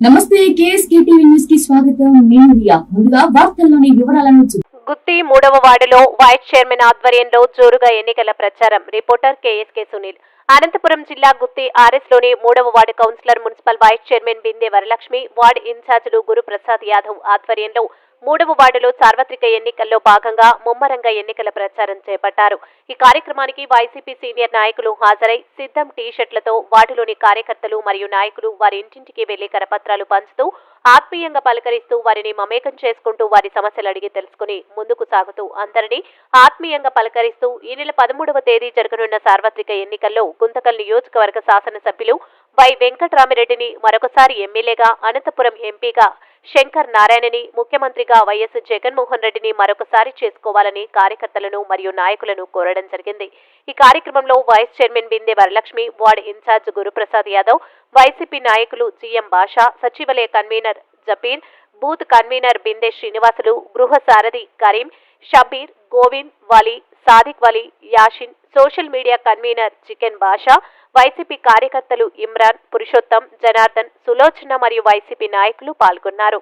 నమస్తే కేఎస్కేటీవీ న్యూస్కి స్వాగతం. నేను రియా. ముందుగా వార్తల్లోని వివరాలను చూ- గుత్తి మూడవ వార్డులో వైస్ చైర్మన్ ఆధ్వర్యంలో జోరుగా ఎన్నికల ప్రచారం. Reporter KSK Sunil. అనంతపురం జిల్లా గుత్తి ఆర్ఎస్లోని మూడవ ward councillor municipal vice chairman Binde Varalakshmi ward ఇన్ఛార్జీలు గురుప్రసాద్ యాదవ్ ఆధ్వర్యంలో మూడవ వార్డులో సార్వత్రిక ఎన్నికల్లో భాగంగా ముమ్మరంగా ఎన్నికల ప్రచారం చేపట్టారు. ఈ కార్యక్రమానికి వైసీపీ సీనియర్ నాయకులు హాజరై సిద్ధం టీ షర్ట్లతో వార్డులోని కార్యకర్తలు మరియు నాయకులు వారి ఇంటింటికి వెళ్ళి కరపత్రాలు పంచుతూ ఆత్మీయంగా పలకరిస్తూ వారిని మమేకం చేసుకుంటూ వారి సమస్యలు అడిగి తెలుసుకుని ముందుకు సాగుతూ అందరినీ ఆత్మీయంగా పలకరిస్తూ ఈ నెల పదమూడవ తేదీ జరగనున్న సార్వత్రిక ఎన్నికల్లో గుంతకల్ నియోజకవర్గ శాసనసభ్యులు వై వెంకట్రామిరెడ్డిని మరొకసారి ఎమ్మెల్యేగా అనంతపురం ఎంపీగా శంకర్ నారాయణని ముఖ్యమంత్రిగా వైఎస్ జగన్మోహన్ రెడ్డిని మరొకసారి చేసుకోవాలని కార్యకర్తలను మరియు నాయకులను కోరడం జరిగింది. ఈ కార్యక్రమంలో vice chairman Binde Varalakshmi ward incharge Guruprasad Yadav YCP నాయకులు జిఎం బాషా సచివాలయ convener Jabeen booth convener Binde Srinivasulu గృహ సారథి Karim Shabbir Govind Vali Sadiq Vali Yasin social media convener chicken Basha YCP కార్యకర్తలు ఇమ్రాన్ పురుషోత్తం జనార్దన్ సులోచన మరియు వైసీపీ నాయకులు పాల్గొన్నారు.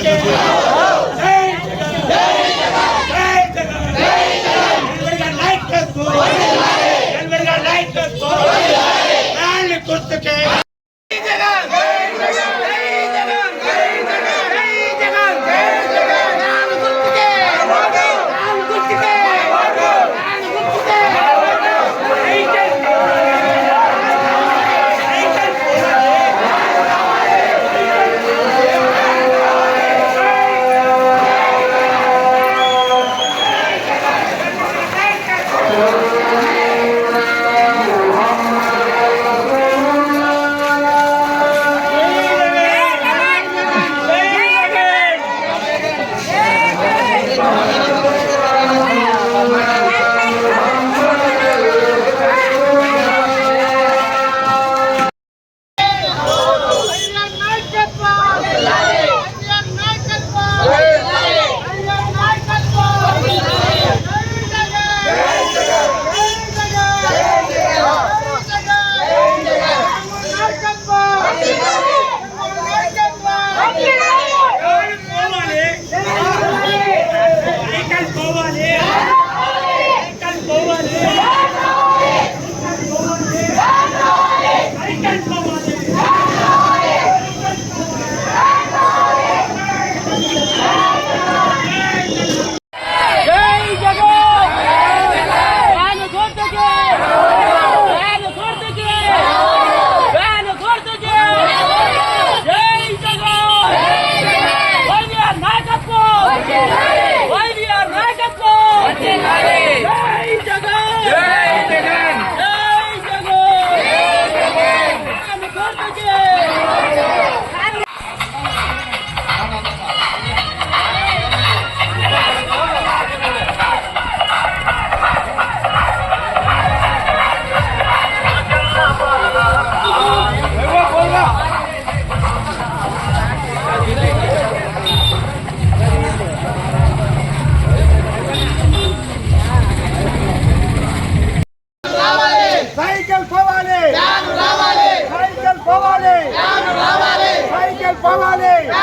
Yeah. Fala Palale!